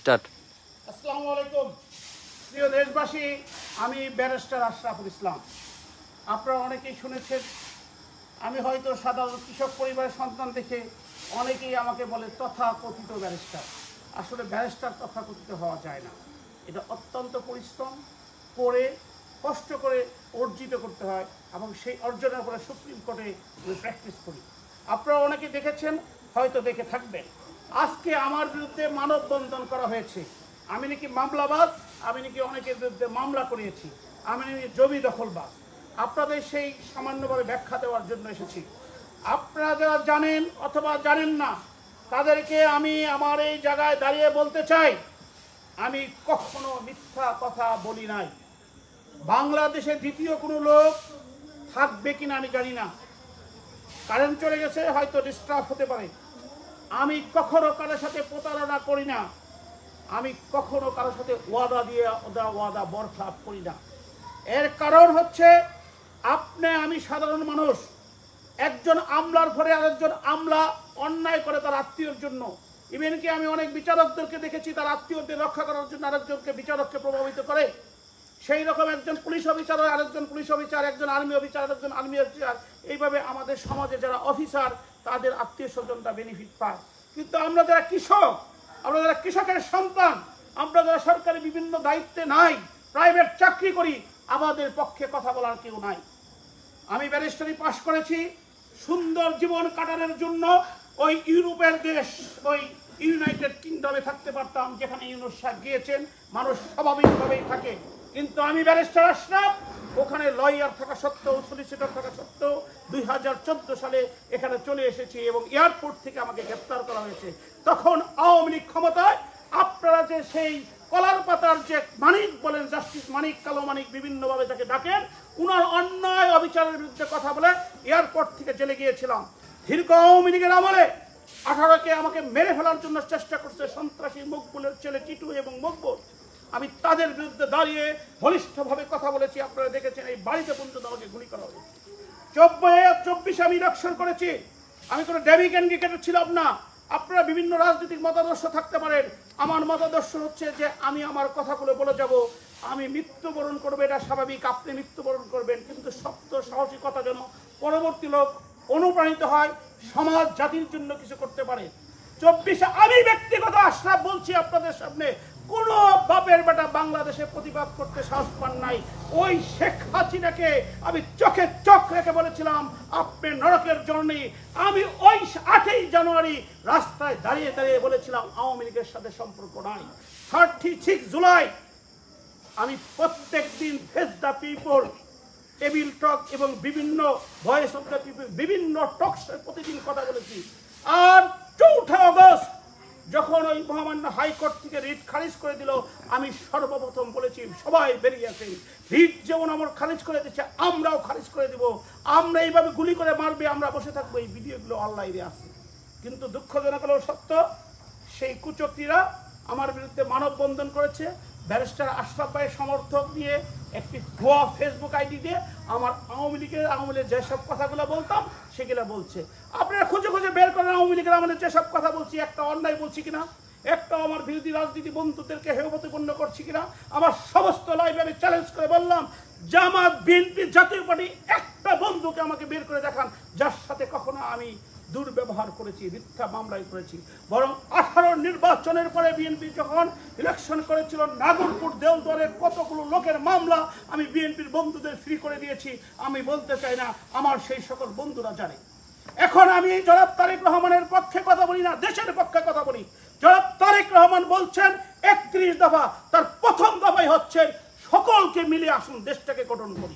Start. আসসালামু আলাইকুম প্রিয় দেশবাসী, আমি ব্যারিস্টার আশরাফুল ইসলাম। আপনারা অনেকেই শুনেছেন, আমি হয়তো সাধারণ কৃষক পরিবারের সন্তান দেখে অনেকেই আমাকে বলে তথা কথিত ব্যারিস্টার। আসলে ব্যারিস্টার তথা কথিত হওয়া যায় না। এটা অত্যন্ত পরিশ্রম করে, কষ্ট করে অর্জিত করতে হয় এবং সেই অর্জনের পরে সুপ্রিম কোর্টে প্র্যাকটিস করি। আপনারা অনেকে দেখেছেন, হয়তো দেখে থাকবেন। আজকে আমার বিরুদ্ধে মানববন্ধন করা হয়েছে। আমি নাকি মামলাবাজ, আমি নাকি অনেকের বিরুদ্ধে মামলা করিয়েছি আমি নাকি জমি দখলবাজ। আপনাদের সেই সামান্যভাবে ব্যাখ্যা দেওয়ার জন্য এসেছি। আপনারা যারা জানেন অথবা জানেন না, তাদেরকে আমি আমার এই জায়গায় দাঁড়িয়ে বলতে চাই, আমি কখনো মিথ্যা কথা বলি নাই। বাংলাদেশে দ্বিতীয় কোনো লোক থাকবে কিনা আমি জানি না। কারেন্ট চলে গেছে, হয়তো ডিস্টার্ব হতে পারে। আমি কখনো কারোর সাথে প্রতারণা করি না। আমি কখনো কারোর সাথে ওয়াদা দিয়ে ওদা ওয়াদা বরখাপ করি না। এর কারণ হচ্ছে, আপনি আমি সাধারণ মানুষ। একজন আমলার ঘরে আরেকজন আমলা অন্যায় করে তার আত্মীয়র জন্য। ইভেন কি আমি অনেক বিচারকদেরকে দেখেছি, তার আত্মীয়দের রক্ষা করার জন্য আরেকজনকে বিচারককে প্রভাবিত করে। সেই রকম একজন পুলিশ অফিসার হয় আরেকজন পুলিশ অফিসার, একজন আর্মি অফিসার, আরেকজন আর্মি অফিসার, এইভাবে আমাদের সমাজে যারা অফিসার, তাদের আত্মীয় স্বজনরা বেনিফিট পায়। কিন্তু আমরা যারা কৃষক, আমরা যারা কৃষকের সন্তান, আমরা যারা সরকারি বিভিন্ন দায়িত্বে নাই প্রাইভেট চাকরি করি, আমাদের পক্ষে কথা বলার কেউ নাই। আমি ব্যারিস্টারি পাশ করেছি, সুন্দর জীবন কাটানোর জন্য ওই ইউরোপের দেশ, ওই ইউনাইটেড কিংডমে থাকতে পারতাম, যেখানে ইউনুস গিয়েছেন, মানুষ স্বাভাবিকভাবেই থাকে। কিন্তু আমি ব্যারিস্টার আসলাম ওখানে লয়ার থাকা সত্ত্বেও সলিসিটর থাকা সত্ত্বেও দুই হাজার চোদ্দ সালে এখানে চলে এসেছি এবং এয়ারপোর্ট থেকে আমাকে গ্রেপ্তার করা হয়েছে। তখন আওয়ামী লীগ ক্ষমতায় আপনারা যে সেই কলার পাতার যে মানিক বলেন, জাস্টিস মানিক, কালো মানিক বিভিন্নভাবে তাকে ডাকেন, উনার অন্যায় অবিচারের বিরুদ্ধে কথা বলে এয়ারপোর্ট থেকে জেলে গিয়েছিলাম। দীর্ঘ আওয়ামী লীগের আমলে আঠারোকে আমাকে মেরে ফেলার জন্য চেষ্টা করছে সন্ত্রাসী মকবুলের ছেলে টিটু এবং মকবুল। আমি তাদের বিরুদ্ধে দাঁড়িয়ে বলিষ্ঠভাবে কথা বলেছি। আপনারা দেখেছেন এই বাড়িতে পর্যন্ত আমাকে গুলি করা হয়েছে। চব্বিশে চব্বিশে আমি ইলেকশন করেছি। আমি কোনো ডেভি ক্যান্ডিডেট ছিলাম না। আপনারা বিভিন্ন রাজনৈতিক মতাদর্শ থাকতে পারেন। আমার মতাদর্শ হচ্ছে যে আমি আমার কথাগুলো বলে যাব। আমি মৃত্যুবরণ করব, এটা স্বাভাবিক। আপনি মৃত্যুবরণ করবেন, কিন্তু সত্য সাহসিকতা যেন পরবর্তী লোক অনুপ্রাণিত হয়, সমাজ, জাতির জন্য কিছু করতে পারে। চব্বিশে আমি ব্যক্তিগত আশ্রাপ বলছি আপনাদের সামনে কোন বাপের বেটা বাংলাদেশে প্রতিবাদ করতে সাহস পান নাই। ওই শেখ হাসিনাকে আমি চোখে চোখ রেখে বলেছিলাম, আপনি নরকের জন্য আমি ওই আটই জানুয়ারি রাস্তায় দাঁড়িয়ে দাঁড়িয়ে বলেছিলাম, আওয়ামী লীগের সাথে সম্পর্ক নাই। থার্টি সিক্স জুলাই, আমি প্রত্যেক দিন face the people table talk এবং বিভিন্ন ভয়েস অফ দ্য পিপল বিভিন্ন টকসে প্রতিদিন কথা বলেছি। আর চৌঠা অগস্ট যখন ওই মহামান্য হাইকোর্ট থেকে রিট খারিজ করে দিল, আমি সর্বপ্রথম বলেছি, সবাই বেরিয়ে আসেন রিট যেমন আমার খারিজ করে দিচ্ছে, আমরাও খারিজ করে দিব। আমরা এইভাবে গুলি করে মারবে, আমরা বসে থাকব, এই ভিডিওগুলো অনলাইনে আছে। কিন্তু দুঃখজনক হলেও সত্য, সেই কুচক্রীরা আমার বিরুদ্ধে মানববন্ধন করেছে। ব্যারিস্টার আশরাফ সমর্থক নিয়ে একটি ভুয়া ফেসবুক আইডি দিয়ে আমার আওয়ামী লীগের আওয়ামী লীগের যেসব কথাগুলো বলতাম, সেগুলো বলছে। আপনারা খুঁজে খুঁজে বের করেন আওয়ামী লীগের আমাদের যেসব কথা বলছি, একটা অন্যায় বলছি কিনা একটা আমার বিরোধী রাজনীতি বন্ধুদেরকে হেয়মতিপূর্ণ করছি কিনা, আমার সমস্ত লাইভে আমি চ্যালেঞ্জ করে বললাম, জামাত, বিএনপি, জাতীয় পার্টি, একটা বন্ধুকে আমাকে বের করে দেখান, যার সাথে কখনো আমি দুর্ব্যবহার করেছি মিথ্যা মামলায় করেছি। বরং আঠারো নির্বাচনের পরে বিএনপি যখন ইলেকশন করেছিল নাগরপুর দেওদরে কতগুলো লোকের মামলা আমি বিএনপির বন্ধুদের ফ্রি করে দিয়েছি আমি বলতে চাই না আমার সেই সকল বন্ধুরা জানে। এখন আমি জনাব তারেক রহমানের পক্ষে কথা বলি না দেশের পক্ষে কথা বলি। জনাব তারেক রহমান বলছেন একত্রিশ দফা তার প্রথম দফাই হচ্ছে সকলকে মিলে আসুন দেশটাকে গঠন করি।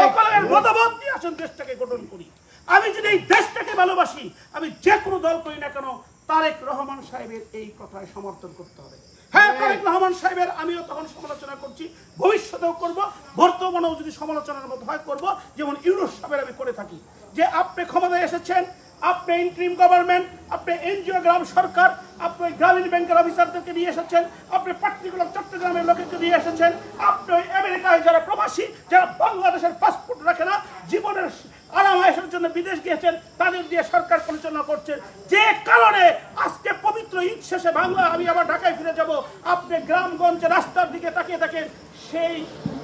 সকলের মতামত নিয়ে আসুন দেশটাকে গঠন করি। আমি যদি এই দেশটাকে ভালোবাসি আমি যে কোনো দল করি না কেন তারেক রহমান সাহেবের এই কথায় সমর্থন করতে হবে। হ্যাঁ তারেক রহমান সাহেবের আমিও তখন সমালোচনা করছি ভবিষ্যতেও করব বর্তমানেও যদি সমালোচনার মতো হয় করব। যেমন ইউনুস সাহেবের আমি করে থাকি যে আপনি ক্ষমতায় এসেছেন আপনি ইন্ট্রিম গভর্নমেন্ট আপনি এনজিও গ্রাম সরকার আপনি গ্রামীণ ব্যাংকের অফিসারদেরকে নিয়ে এসেছেন আপনি পার্টিকুলার চট্টগ্রামের লোকেকে নিয়ে এসেছেন আপনি আমেরিকায় যারা প্রবাসী যারা বাংলাদেশের পাসপোর্ট রাখে না জীবনের আরামায়েশের জন্য বিদেশ গিয়েছেন, তাদের দিয়ে সরকার পরিচালনা করছে যে কারণে আজকে পবিত্র ঈদ শেষে বাংলা, আমি আবার ঢাকায় ফিরে যাব। আপনি গ্রামগঞ্জে রাস্তার দিকে তাকিয়ে থাকেন সেই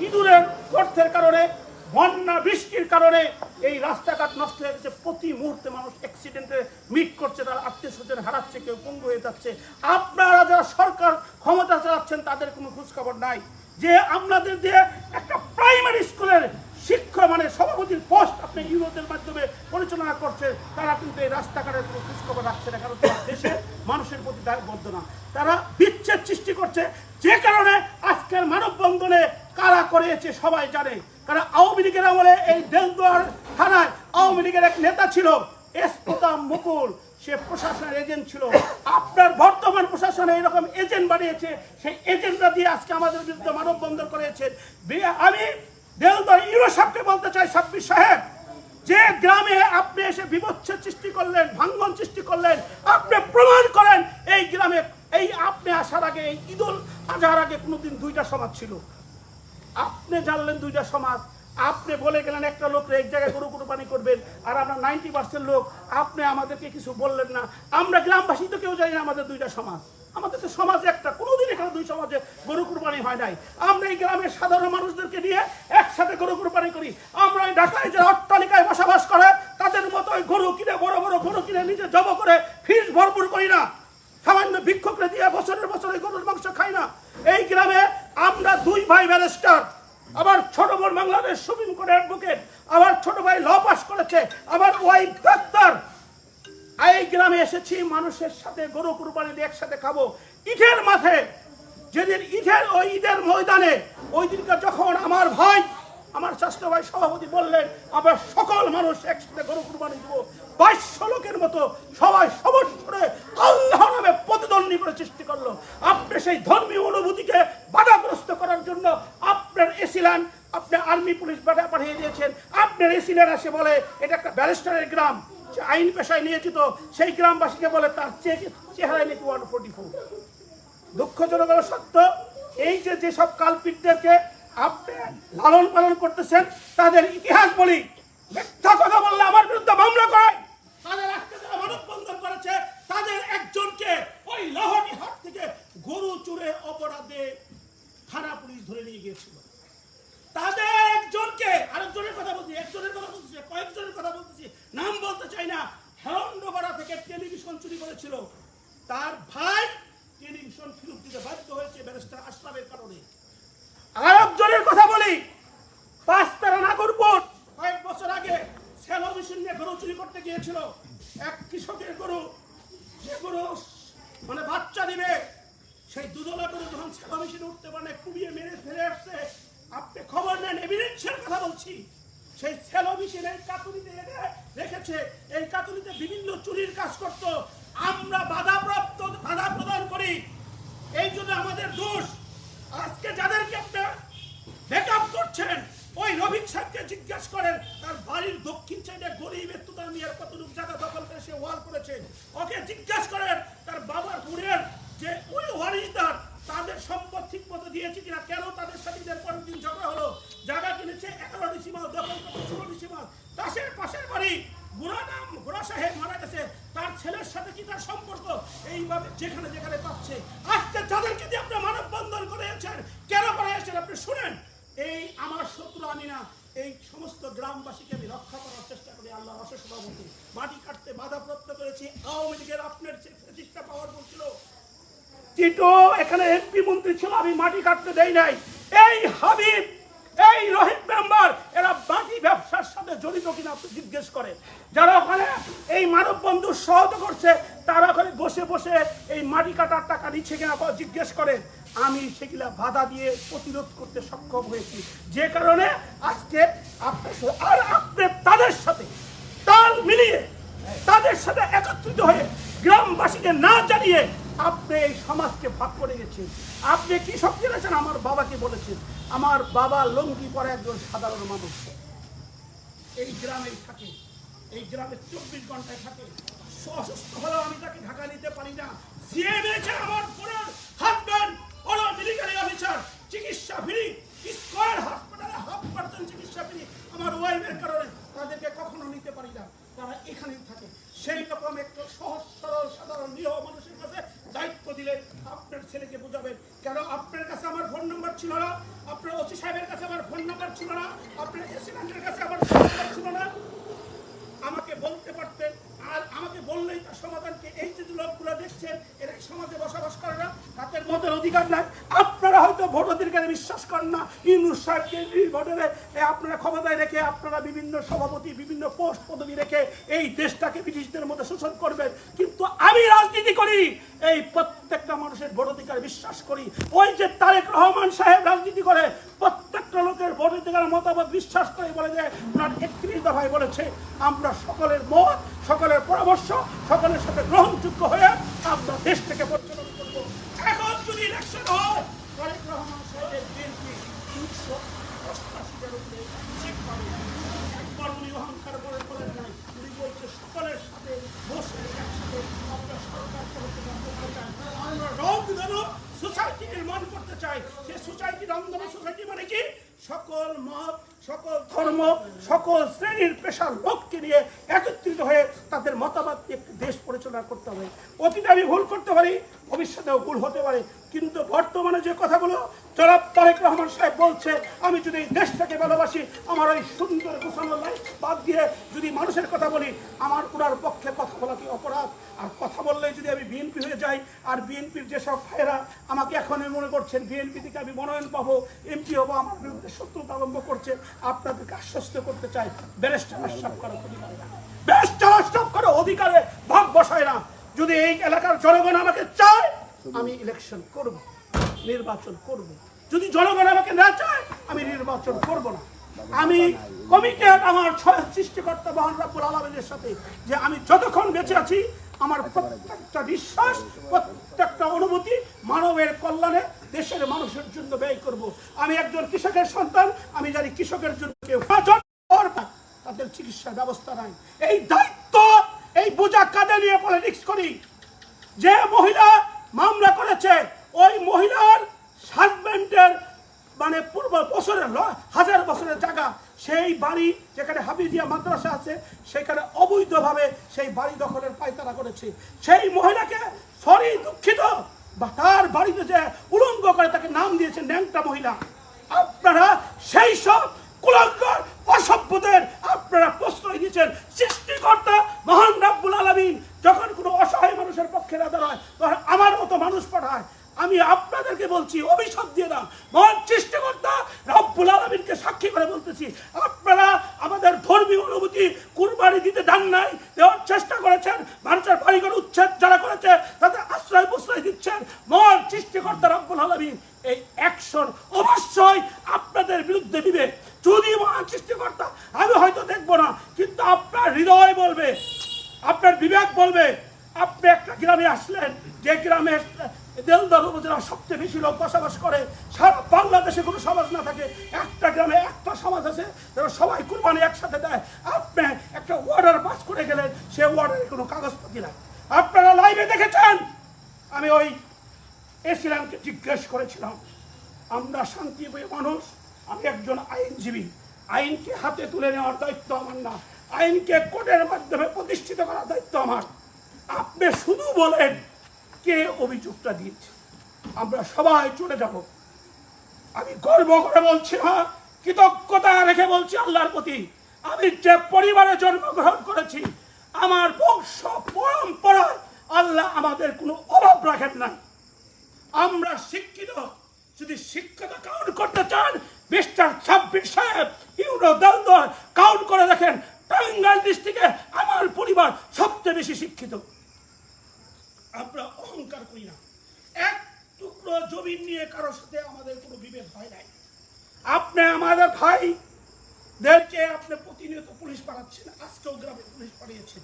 ইঁদুরের গর্তের কারণে, বন্যা, বৃষ্টির কারণে এই রাস্তাঘাট নষ্ট হয়ে গেছে। প্রতি মুহূর্তে মানুষ অ্যাক্সিডেন্টে মিট করছে, তার আত্মীয় স্বজন হারাচ্ছে, কেউ পঙ্গু হয়ে যাচ্ছে। আপনারা যারা সরকার ক্ষমতা চালাচ্ছেন, তাদের কোনো খোঁজখবর নাই। যে আপনাদের দিয়ে একটা প্রাইমারি স্কুলের শিক্ষক মানে সভাপতির পোস্ট আপনি ইউরোপের মাধ্যমে পরিচালনা করছে তারা কিন্তু এই রাস্তাঘাটের কোনো খোঁজখবর রাখছে না, কারণ তারা দেশে মানুষের প্রতি দায়বদ্ধ না। তারা বিচ্ছেদ সৃষ্টি করছে, যে কারণে আজকের মানববন্ধনে কারা করেছে সবাই জানে। কারণ আওয়ামী লীগের আমলে এই দেলদুয়ার থানায় আওয়ামী লীগের এক নেতা ছিল, এসপোতাম মুকুল। সে প্রশাসনের এজেন্ট ছিল। আপনার বর্তমান প্রশাসনে এরকম এজেন্ট বানিয়েছে, সেই এজেন্টরা দিয়ে আজকে আমাদের বিরুদ্ধে মানববন্ধন করেছেন। আমি দেলদুয়ার ইউরো সাহেবকে বলতে চাই, সাব্বির সাহেব, যে গ্রামে আপনি এসে বিভৎসের সৃষ্টি করলেন, ভাঙ্গন সৃষ্টি করলেন, আপনি প্রমাণ করেন, এই গ্রামে, এই আপনি আসার আগে, এই ঈদুল আজহার আগে কোনোদিন দুইটা সমাজ ছিল। আপনি জানলেন দুইটা সমাজ। আপনি বলে গেলেন, একটা লোক এক জায়গায় গরু কুরবানি করবেন, আর আমরা নাইনটি পার্সেন্ট লোক। আপনি আমাদেরকে কিছু বললেন না। আমরা গ্রামবাসী তো কেউ জানি না আমাদের দুইটা সমাজ। আমাদের তো সমাজ একটা, কোনোদিন এখানে দুই সমাজে গরু কুরবানি হয় নাই। আমরা এই গ্রামের সাধারণ মানুষদেরকে নিয়ে একসাথে গরু কুরবানি করি। আমরা ঢাকায় যে অট্টালিকায় বসবাস করে, তাদের মতো ওই গরু কিনে, বড় বড় গরু কিনে নিজে জব করে ফিস ভরপুর করি না। সামান্য ভিক্ষকরে দিয়ে বছরের বছরে গরুর মাংস খাই না। এই গ্রামে আমরা দুই ভাই ব্যারিস্টার আবার ছোট বোন বাংলাদেশ সুপ্রিম কোর্ট অ্যাডভোকেট আবার ছোট ভাই ল পাস করেছে আবার ওয়াইফ ডাক্তার। এই গ্রামে এসেছি, মানুষের সাথে গরু কুরবানি দিয়ে একসাথে খাব। ইটের মাঠে, যেদিন ঈদের, ওই ঈদের ময়দানে, ওই দিনকে যখন আমার ভাই, আমার স্বাস্থ্য ভাই সভাপতি বললেন, আমরা সকল মানুষ একসাথে গরু কুরবানি দিব। বাইশশো লোকের মতো সবাই সমস্যরে আল্লাহ নামে প্রতিদ্বন্দ্বী করে সৃষ্টি করল। আপনি সেই ধর্মীয় অনুভূতিকে বাধাগ্রস্ত করার জন্য আপনার এসিলান আপনি আর্মি পুলিশ পাঠিয়ে দিয়েছেন। আপনার এসিলান এসে বলে, এটা একটা ব্যারিস্টারের গ্রাম। আইন পেশায় নিয়োজিত, সেই গ্রামবাসীকে বলে তার চেহারায় নাকি ওয়ান ফোর্টি ফোর দুঃখজনক সত্য, এই যে যেসব কালপিটদেরকে আপনি লালন পালন করতেছেন, তাদের ইতিহাস বলি, মিথ্যা কথা বললে আমার বিরুদ্ধে মামলা করে, তাদের আজকে মানববন্ধন করেছে, তাদের একজনকে ওই লাহটি হাট থেকে গরু চুরে অপরাধে থানা পুলিশ ধরে নিয়ে গিয়েছিল। তাদের আরেকজনের কথা বলছি, একজনের কথা বলছি কয়েকজনের কথা বলতেছি নাম বলতে চাই না। হেরন্ডপাড়া থেকে টেলিভিশন চুরি করেছিল। তার ভাই টেলিভিশন ফেরত দিতে বাধ্য হয়েছে ব্যারিস্টার আশরাফের কারণে। আরেকজনের কথা বলি, পাঁচতারা নাগরপুর কয়েক বছর আগে সেলো মেশিন নিয়ে গরু চুরি করতে গিয়েছিল। এক কৃষকের গরু যে গরু মানে বাচ্চা দিবে সেই দুধলা যখন সেলো মেশিনে উঠতে পারে কুবিয়ে মেরে ফেলে আসছে। আপনি খবর নেন এভিডেন্সের কথা বলছি। সেই সেলো মেশিনে কাতুরিতে কাকুরিতে রেখেছে। এই কাতুরিতে বিভিন্ন চুরির কাজ করত। আমরা বাধা প্রদান করি এই জন্য আমাদের দোষ আজকে যাদেরকে আপনার ব্যাকআপ করছেন ওই রবিক সাহেবকে জিজ্ঞাসা করেন তার বাড়ির দক্ষিণ সাইডে গরিব একটুদার মিয়ার কতটুকু জায়গা দখল করে সে ওয়াল করেছে ওকে জিজ্ঞাসা করেন তার বাবার গুড়ের যে ওই ওয়ারিসদার তাদের সম্পদ ঠিক মতো দিয়েছে কিনা কেন তাদের সাথে ঈদের পরের দিন ঝগড়া হলো জায়গা কিনেছে এগারো ডিসিমাল দখল করতে ষোলো ডিসিমাল পাশের পাশের বাড়ি বুড়া নাম বুড়া সাহেব মারা গেছে তার ছেলের সাথে কি তার সম্পর্ক এইভাবে যেখানে যেখানে পাচ্ছে আজকে যাদেরকে দিয়ে আপনি মানববন্ধন করেছেন কেন করেছেন আপনি শুনেন এই আমার শত্রু আমি না, এই সমস্ত গ্রামবাসীকে আমি রক্ষা করার চেষ্টা করি আল্লাহ অশেষ রহমতে। মাটি কাটতে বাধাপ্রাপ্ত করেছি, আওয়ামী লীগের আপনার প্রতিষ্ঠা পাওয়ার বলছিল, টিটো, এখানে এমপি মন্ত্রী ছিল, আমি মাটি কাটতে দেই নাই। এই হাবিব, এই রোহিত মেম্বার, এরা মাটি ব্যবসার সাথে জড়িত কিনা আপনি জিজ্ঞেস করে যারা ওখানে এই মানব বন্ধু সহায়তা করছে, তারা ওখানে বসে বসে এই মাটি কাটার টাকা নিচ্ছে কিনা জিজ্ঞেস করেন। আমি সেগুলা বাধা দিয়ে প্রতিরোধ করতে সক্ষম হয়েছি। যে কারণে আজকে আপনার আর আপনি তাদের সাথে তাল মিলিয়ে তাদের সাথে একত্রিত হয়ে গ্রামবাসীকে না জানিয়ে আপনি এই সমাজকে ভাগ করে গেছেন। আপনি কি সব জেনেছেন আমার বাবাকে বলেছেন। আমার বাবা লঙ্গি পরে একজন সাধারণ মানুষ। এই গ্রামেই থাকে, এই গ্রামে চব্বিশ ঘন্টায় থাকে। অসুস্থ হলেও আমি তাকে ঢাকা নিতে পারি না। যে আমার বোনের হাজব্যান্ড মিলিটারি অফিসার, চিকিৎসা ফ্রি স্কোয়ার হাসপাতালে হাফ পার্সেন্ট চিকিৎসা ফ্রি আমার ওয়াইফের কারণে তাদেরকে কখনো নিতে পারি না। তারা এখানেই থাকে। সেই রকম একটা সহজ, সরল, সাধারণ নিহ মানুষের কাছে দায়িত্ব দিলে আপনার ছেলেকে বোঝাবেন। কেন? আপনার কাছে আমার ফোন নম্বর ছিল না। আপনার ওসি সাহেবের কাছে আমার ফোন নাম্বার ছিল না। আপনার এসিডেন্টের কাছে আমার ফোন নাম্বার ছিল না। আমাকে বলতে পারতেন, আর আমাকে বললেই তার সমাধানকে এই সমাজে বসবাস করে না, তাদের মতের অধিকার নাই। আপনারা হয়তো বিশ্বাস করেন না ভোটারে আপনারা ক্ষমতায় রেখে আপনারা বিভিন্ন সভাপতি, বিভিন্ন পোস্ট পদবি রেখে এই দেশটাকে ব্রিটিশদের শোষণ করবেন। কিন্তু আমি রাজনীতি করি, এই প্রত্যেকটা মানুষের ভোট অধিকার বিশ্বাস করি। ওই যে তারেক রহমান সাহেব রাজনীতি করে, প্রত্যেকটা লোকের ভোট অধিকার মতামত বিশ্বাস করে বলে যে ওনার একত্রিশ দফায় বলেছে, আমরা সকলের মত, সকলের পরামর্শ, সকলের সাথে গ্রহণযোগ্য হয়ে আমরা দেশটাকে পরিচালনা করব এখন যদি ইলেকশন হয় তারেক রহমান সাহেবের বিএনপি তিনশো অষ্টাশিটার উপরে সিট পাবে একবার উনি অহংকার করে বলেন নাই উনি বলছে সকলের সাথে বসে একসাথে আমরা সরকার পরিচালনা করতে চাই আমরা রংধনু সোসাইটি নির্মাণ করতে চাই সে সোসাইটি রংধনু সোসাইটি মানে কি সকল মত সকল ধর্ম সকল শ্রেণির পেশার লোককে নিয়ে একত্রিত হয়ে তাদের মতামত নিয়ে একটি দেশ পরিচালনা করতে হবে অতীতে আমি ভুল করতে পারি ভবিষ্যতেও ভুল হতে পারে কিন্তু বর্তমানে যে কথাগুলো জনাব তারেক রহমান সাহেব বলছে আমি যদি দেশটাকে ভালোবাসি, আমার ওই সুন্দর লাইফ বাদ দিয়ে যদি মানুষের কথা বলি, আমার ওনার পক্ষে কথা বলা কি অপরাধ? আর কথা বললে যদি আমি বিএনপি হয়ে যাই, আর বিএনপির যেসব ভাইয়েরা আমাকে এখন মনে করছেন বিএনপি থেকে আমি মনোনয়ন পাবো এমপি হব, আমার বিরুদ্ধে শত্রুতা আরম্ভ করছে, আপনাদেরকে আশ্বস্ত করতে চাই, ব্যারিস্টার আশ্রম করার অধিকারে ব্যারিস্টার অধিকারে ভাগ বসায় না। যদি এই এলাকার জনগণ আমাকে চায়, আমি ইলেকশন করব, নির্বাচন করব। যদি জনগণ আমাকে না চায়, আমি নির্বাচন করব না। আমি কমিটেড আমার সৃষ্টিকর্তা মহান রাব্বুল আলমিনের সাথে যে আমি যতক্ষণ বেঁচে আছি, আমার প্রত্যেকটা বিশ্বাস প্রত্যেকটা অনুভূতি মানবের কল্যাণে দেশের মানুষের জন্য ব্যয় করব। আমি একজন কৃষকের সন্তান, আমি জানি কৃষকের জন্য কেউ তাদের চিকিৎসার ব্যবস্থা নাই। এই দায়িত্ব, এই বোঝা কাঁধে নিয়ে পলিটিক্স করি। যে মহিলা মামলা করেছে, ওই মহিলার হাজব্যান্ডের মানে পূর্ব বছরের হাজার বছরের জায়গা, সেই বাড়ি যেখানে হাফিজিয়া মাদ্রাসা আছে, সেখানে অবৈধভাবে সেই বাড়ি দখলের পায়তারা করেছে। সেই মহিলাকে সরি দুঃখিত, বা তার বাড়িতে যে উলঙ্গ করে তাকে নাম দিয়েছে ন্যাংটা মহিলা। আপনারা সেই সব কুলঙ্কর অসভ্যদের আপনারা প্রশ্রয় দিচ্ছেন সৃষ্টিকর্তা মহান রাব্বুল আলামিন যখন কোনো অসহায় মানুষের পক্ষে না দাঁড়ায় তখন আমার মতো মানুষ পাঠায়। আমি আপনাদেরকে বলছি অভিশাপ দিয়ে না মহান সৃষ্টিকর্তা রব্বুল আলমিনকে সাক্ষী করে বলতেছি আপনারা আমাদের ধর্মীয় অনুভূতি কুরবানি দিতে দেন নাই দেওয়ার চেষ্টা করেছেন মানুষের বাড়িঘর উচ্ছেদ যারা করেছে তাদের আশ্রয় প্রশ্রয় দিচ্ছেন মহান সৃষ্টিকর্তা রব্বুল আলমিন এই অ্যাকশন অবশ্যই আপনাদের বিরুদ্ধে দিবে যদি মহান সৃষ্টিকর্তা আমি হয়তো দেখব না কিন্তু আপনার হৃদয় বলবে আপনার বিবেক বলবে আপনি একটা গ্রামে আসলেন যে গ্রামে দেলদর উপজেলা সবচেয়ে বেশি লোক বসবাস করে, সারা বাংলাদেশে কোনো সমাজ না থাকে, একটা গ্রামে একটা সমাজ আছে যারা সবাই কুরবানি একসাথে দেয়। আপনি একটা অর্ডার পাস করে গেলেন, সে অর্ডারে কোনো কাগজ কাগজপত্র নাই। আপনারা লাইভে দেখেছেন? আমি ওই এসিলামকে জিজ্ঞেস করেছিলাম, আমরা শান্তিপ্রিয় মানুষ, আমি একজন আইনজীবী। আইনকে হাতে তুলে নেওয়ার দায়িত্ব আমার না। আইনকে কোর্টের মাধ্যমে প্রতিষ্ঠিত করার দায়িত্ব আমার। আপনি শুধু বলেন কে অভিযোগটা দিয়েছে? আমরা সবাই চলে যাব। আমি গর্ব করে বলছি না, কৃতজ্ঞতা রেখে বলছি আল্লাহর প্রতি। আমি যে পরিবারে জন্মগ্রহণ করেছি, আমার বংশ পরম্পরায় আল্লাহ আমাদের কোনো অভাব রাখেন নাই। আমরা শিক্ষিত, যদি শিক্ষিত কাউন্ট করতে চান, মিস্টার ছাব্বিশ সাহেব, ইউরো কাউন্ট করে দেখেন, টাঙ্গাইল ডিস্ট্রিক্টে আমার পরিবার সবচেয়ে বেশি শিক্ষিত। আমরা অহংকার করি না। এক টুকরো জমি নিয়ে কারোর সাথে আমাদের কোনো বিভেদ হয় নাই। আপনি আমাদের ভাই দেরকে আপনি প্রতিনিয়ত পুলিশ পাঠাচ্ছেন, আজকেও গ্রামে পুলিশ পাঠিয়েছেন।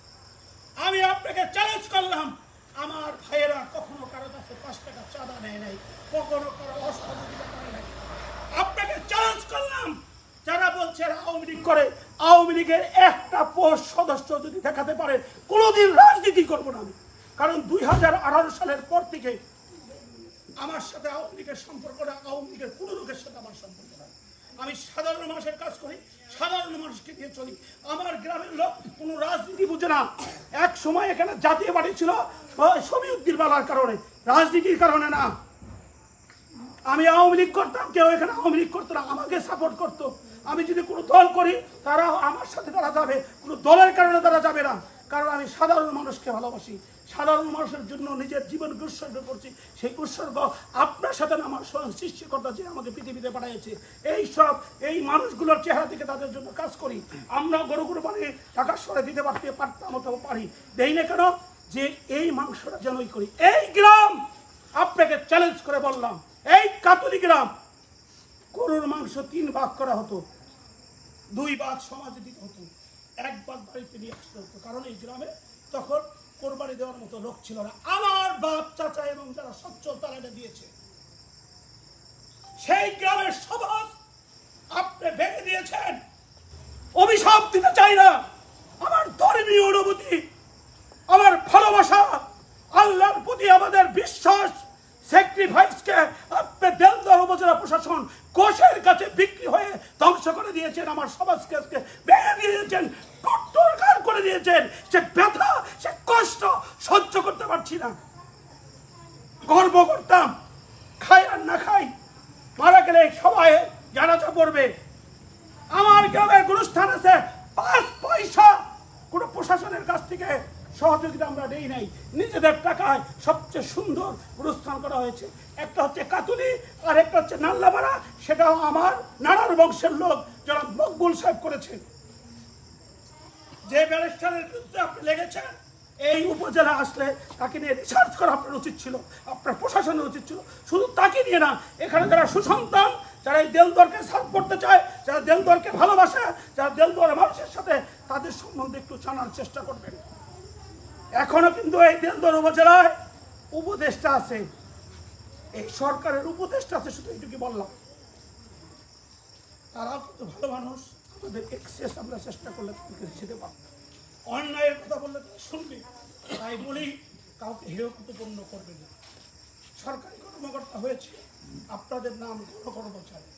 আমি আপনাকে চ্যালেঞ্জ করলাম, আমার ভাইয়েরা কখনো কারও কাছে পাঁচ টাকা চাঁদা নেয় নাই, কখনো কারও অসহযোগিতা করে নাই। আপনাকে চ্যালেঞ্জ করলাম, যারা বলছে আওয়ামী লীগ করে, আওয়ামী লীগের একটা পোস্ট সদস্য যদি দেখাতে পারে, কোনোদিন রাজনীতি করব না আমি। কারণ দুই হাজার আঠারো সালের পর থেকে আমার সাথে আওয়ামী লীগের সম্পর্ক না, আওয়ামী লীগের কোনো লোকের সাথে আমার সম্পর্ক না। আমি সাধারণ মানুষের কাজ করি, সাধারণ মানুষকে দিয়ে চলি। আমার গ্রামের লোক কোনো রাজনীতি বুঝে না। এক সময় এখানে জাতীয় পার্টি ছিল ওই শমীউদ্দিন বালার কারণে। রাজনীতির কারণে না। আমি আওয়ামী লীগ করতাম, কেউ এখানে আওয়ামী লীগ করতো না, আমাকে সাপোর্ট করতো। আমি যদি কোনো দল করি, তারা আমার সাথে তারা যাবে। কোনো দলের কারণে তারা যাবে না। কারণ আমি সাধারণ মানুষকে ভালোবাসি। সাধারণ মানুষের জন্য নিজের জীবনকে উৎসর্গ করছি। সেই উৎসর্গ আপনার সাথে আমার সৃষ্টিকর্তা যে আমাকে পৃথিবীতে পাঠিয়েছে। এই সব, এই মানুষগুলোর চেহারা থেকে তাদের জন্য কাজ করি। আমরা গরু গরু বানিয়ে টাকা সরে দিতে পারতে পারতাম অথবা পারি। দেই না কেন? যে এই মাংসটা যেনই করি। এই গ্রাম, আপনাকে চ্যালেঞ্জ করে বললাম, এই কাতলি গ্রাম, গরুর মাংস তিন ভাগ করা হতো। দুই ভাগ সমাজে দিতে হতো। এক ভাগ বাড়িতে নিয়ে আসতে হতো। কারণ এই গ্রামে তখন কোরবানি দেওয়ার মতো লোক ছিল না। আমার বাপ, চাচা এবং যারা সচ্ছল তারা এটা দিয়েছে। সেই গ্রামের সমাজ আপনি ভেঙে দিয়েছেন। অভিশাপ দিতে চাই না। আমার ধর্মীয় অনুভূতি, আমার ভালোবাসা, আল্লাহর প্রতি আমাদের বিশ্বাস স্যাক্রিফাইসকে আপনি দেলদর উপজেলা প্রশাসন কোষের কাছে বিক্রি হয়ে ধ্বংস করে দিয়েছেন। আমার সমাজকে আজকে ভেঙে দিয়েছেন। টট্টরকার করে দিয়েছেন। সে ব্যথা, সে কষ্ট সহ্য করতে পারছি না। গর্ব করতাম, খাই আর না খাই, মারা গেলে সবাই জানাজা পড়বে। আমার গ্রামের গুরুস্থান আছে, পাঁচ পয়সা। কোনো প্রশাসনের কাছ থেকে সহযোগিতা আমরা নেই নাই। নিজেদের টাকায় সবচেয়ে সুন্দর গুরুস্থান করা হয়েছে। একটা হচ্ছে কাতুলি, আর একটা হচ্ছে নাল্লামারা। সেটাও আমার নানার বংশের লোক যারা মকবুল সাহেব করেছে যে ব্যারিস্টারের বিরুদ্ধে আপনি লেগেছেন, এই উপজেলা আসলে তাকে নিয়ে রিসার্চ করা আপনার উচিত ছিল, আপনার প্রশাসনের উচিত ছিল। শুধু তাকে নিয়ে না, এখানে যারা সুসন্তান, যারা এই দেলদরকে সার্ভ করতে চায়, যারা দেলদরকে ভালোবাসে, যারা দেলদরের মানুষের সাথে, তাদের সম্বন্ধে একটু জানার চেষ্টা করবেন। এখনও কিন্তু এই দেলদর উপজেলায় উপদেষ্টা আছে। এই সরকারের উপদেষ্টা আছে, শুধু এইটুকু বললাম। তারাও কিন্তু ভালো মানুষ। আমাদের এক্সেস আমরা চেষ্টা করলে তাদেরকে যেতে পারতাম অন্যায়ের কথা বললে শুনবে। তাই বলি, কাউকে হেয়কৃতপূর্ণ করবে না। সরকারি কর্মকর্তা হয়েছে, আপনাদের নাম গণকর্মচারী।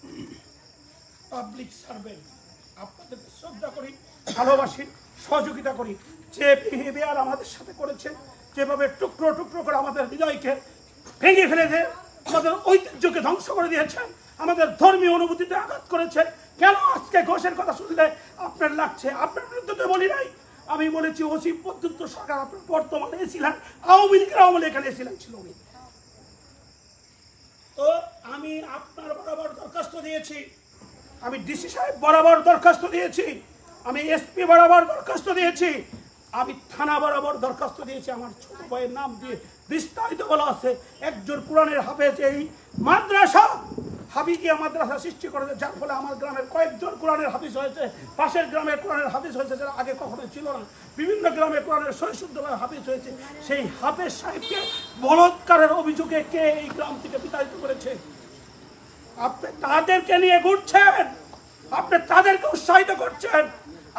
পাবলিক সার্ভেন্ট আপনাদেরকে শ্রদ্ধা করি, ভালোবাসি, সহযোগিতা করি। যে বিহেভিয়ার আমাদের সাথে করেছে, যেভাবে টুকরো টুকরো করে আমাদের হৃদয়কে ভেঙে ফেলেছে, আমাদের ঐতিহ্যকে ধ্বংস করে দিয়েছেন আমাদের ধর্মীয় অনুভূতিতে আঘাত করেছে কেন আজকে ঘোষের কথা শুনলে আপনার লাগছে? আপনার বিরুদ্ধে তো বলি নাই। আমি বলেছি, ওসি পর্যন্ত সরকার আপনার বর্তমানে এসিলেন আওয়ামী লীগের আমলে এখানে এসিলেন ছিল উনি। তো আমি আপনার বরাবর দরখাস্ত দিয়েছি। আমি ডিসি সাহেব বরাবর দরখাস্ত দিয়েছি। আমি এসপি বরাবর দরখাস্ত দিয়েছি। আমি থানা বরাবর দরখাস্ত দিয়েছি। আমার ছোট ভাইয়ের নাম দিয়ে বিস্তারিত বলা আছে। একজন কোরআনের হাফেজ এই মাদ্রাসা। হাবিকিয়া মাদ্রাসা সৃষ্টি করেছে, যার ফলে আমার গ্রামের কয়েকজন কোরআনের হাফিজ হয়েছে, পাশের গ্রামের কোরআনের হাফিজ হয়েছে যারা আগে কখনো ছিল না। বিভিন্ন গ্রামে কোরআনের শৈশুদ্ধভাবে হাফিজ হয়েছে। সেই হাফেজ সাহেবকে বলৎকারের অভিযোগে কে এই গ্রাম থেকে বিতাড়িত করেছে? আপনি তাদেরকে নিয়ে ঘুরছেন, আপনি তাদেরকে উৎসাহিত করছেন,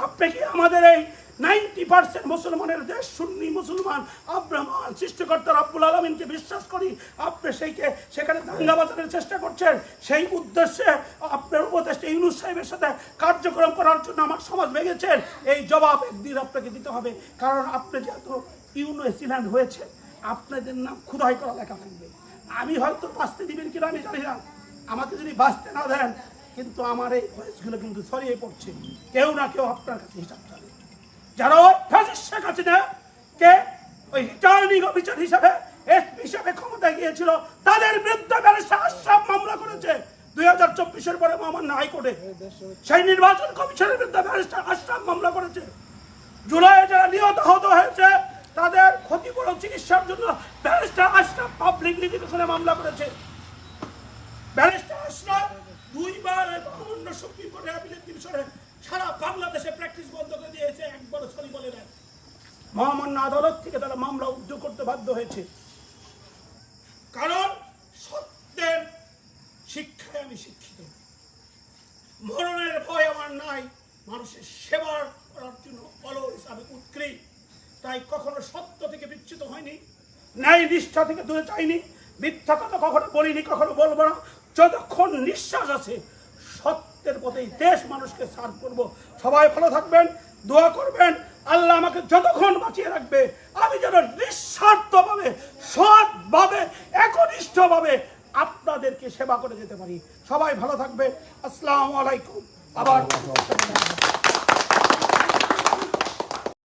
আপনি কি আমাদের এই নাইনটি পার্সেন্ট মুসলমানের দেশ সুন্নি মুসলমান। আব্রাহ্মান সৃষ্টিকর্তা আব্বুল আলমিনকে বিশ্বাস করি, আপনি সেইকে সেখানে দাঙ্গা বাজারের চেষ্টা করছেন। সেই উদ্দেশ্যে আপনার উপদেষ্টা ইউনুস সাহেবের সাথে কার্যক্রম করার জন্য আমার সমাজ ভেঙেছেন। এই জবাব একদিন আপনাকে দিতে হবে। কারণ আপনি যেহেতু ইউনুসিল্যান্ড হয়েছে, আপনাদের নাম খুদাই করা লেখা থাকবে। আমি হয়তো বাঁচতে দিবেন কিনা আমি জানি না। আমাকে যদি বাঁচতে না দেন, কিন্তু আমার এই ভয়েসগুলো কিন্তু ছড়িয়ে পড়ছে। কেউ না কেউ আপনার কাছে হিসাব চাবে যারা ওই ফ্যাসিস্ট শেখ হাসিনা কে ওই রিটার্নিং অফিসার হিসাবে, এসপি হিসাবে ক্ষমতায় গিয়েছিল। তাদের বিরুদ্ধে ব্যারিস্টার আশরাফ মামলা করেছে। দুই হাজার চব্বিশের পরে মহামান্য হাইকোর্টে। সেই নির্বাচন কমিশনের বিরুদ্ধে ব্যারিস্টার আশরাফ মামলা করেছে। জুলাইয়ে যারা নিহত আহত হয়েছে, তাদের ক্ষতিপূরণ, চিকিৎসার জন্য ব্যারিস্টার আশরাফ পাবলিক লিটিগেশনে মামলা করেছে। ব্যারিস্টার আশরাফ দুইবার মহামান্য সুপ্রিম কোর্টে অ্যাপিলেট ডিভিশনে সারা বাংলাদেশে প্র্যাকটিস বন্ধ করে দিয়েছে, একবারও সরি বলে নেয় মহামান্য আদালত থেকে তারা মামলা উদ্যোগ করতে বাধ্য হয়েছে। কারণ সত্যের শিক্ষায় আমি শিক্ষিত। মরণের ভয় আমার নাই। মানুষের সেবা করার জন্য অলওয়েজ আমি উৎক্রীত তাই কখনো সত্য থেকে বিচ্যুত হয়নি, ন্যায় নিষ্ঠা থেকে দূরে চাইনি মিথ্যা কথা কখনো বলিনি, কখনো বলব না। যতক্ষণ নিঃশ্বাস আছে, সত্যের পথেই দেশ মানুষকে সার্ভ করব। সবাই ভালো থাকবেন, দোয়া করবেন আল্লাহ আমাকে যতক্ষণ বাঁচিয়ে রাখবে, আমি যেন নিঃস্বার্থভাবে, সৎভাবে, একনিষ্ঠভাবে আপনাদেরকে সেবা করে যেতে পারি। সবাই ভালো থাকবে। আসসালামু আলাইকুম। আবার